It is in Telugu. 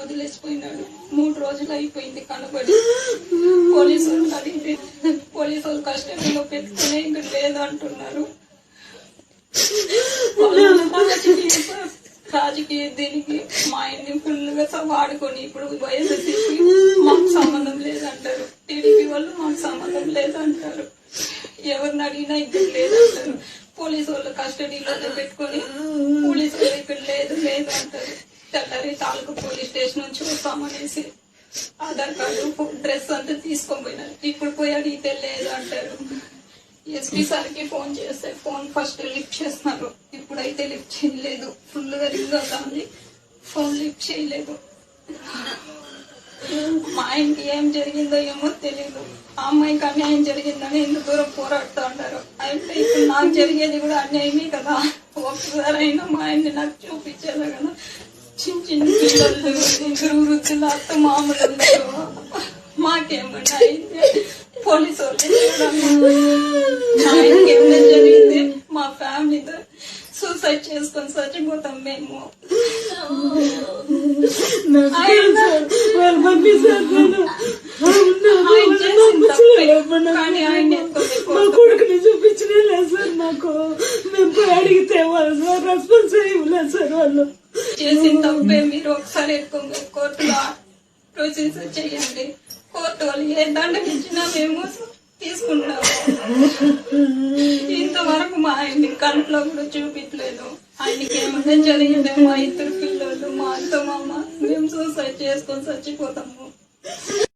వదిలేసిపోయినాడు. మూడు రోజులు అయిపోయింది కనబడి. పోలీసు వాళ్ళు పోలీసులు కష్టంలో వాళ్ళు కస్టడీలో పెట్టుకునే ఇంకా లేదు అంటున్నారు రాజకీయ దీనికి మా ఇంటి ఫుల్గా వాడుకొని ఇప్పుడు వైఎస్ఆర్సీపీ మాకు సంబంధం లేదంటారు. టీడీపీ వాళ్ళు మాకు సంబంధం లేదంటారు. ఎవరిని అడిగినా ఇక్కడ లేదంటారు. పోలీసు వాళ్ళు కస్టడీలో పెట్టుకొని పోలీసు వాళ్ళు ఇక్కడ లేదు లేదు అంటారు తెల్లారి తాలూకు పోలీస్ స్టేషన్ నుంచి వస్తామనేసి ఆధార్ కార్డు డ్రెస్ అంతా తీసుకొని పోయినారు. ఇప్పుడు పోయి అడిగితే లేదు అంటారు. ఎస్పీ సార్కి ఫోన్ చేస్తే ఫోన్ ఫస్ట్ లిఫ్ట్ చేస్తున్నారు. ఇప్పుడైతే లిఫ్ట్ చేయలేదు. ఫుల్గా రింగ్ అవుతుంది. ఫోన్ లిఫ్ట్ చేయలేదు. మా ఆయనకి ఏం జరిగిందో ఏమో తెలియదు ఆ అమ్మాయికి అన్యాయం జరిగిందని ఇంత దూరం పోరాడుతూ ఉంటారు అయితే ఇప్పుడు నాకు జరిగేది కూడా అన్యాయమే కదా. ఒకసారి అయినా మా ఆయన్ని నాకు చూపించేలా కదా. చిన్న చిన్న పిల్లలు ఇద్దరు అత్త మామూలు ఉన్నారు మాకేమన్నా అయింది పోలీసు వాళ్ళు ఏమైనా జరిగింది మా ఫ్యామిలీతో సూసైడ్ చేసుకొని చచ్చిపోతాం మేము ఆయన కానీ ఆయన మా కొడుకుని చూపించలేదు సార్ నాకు మేము పోయి అడిగితే వాళ్ళు సార్ రెస్పాన్స్ ఇవ్వలేదు సార్ వాళ్ళు. చేసిన తప్పే మీరు ఒకసారి ఎత్తుకొని కోర్టులో ప్రొసీజర్ చేయండి. కోర్టు వాళ్ళు ఏ దండ ఇచ్చినా మేము తీసుకుంటాము ఇంతవరకు మా ఆయన్ని కంట్లో కూడా చూపించలేదు. ఆయనకి ఏమైనా జరిగిందే? మా ఇద్దరు పిల్లలు మా అత్త మామ మేము సూసైడ్ చేసుకొని చచ్చిపోతాము.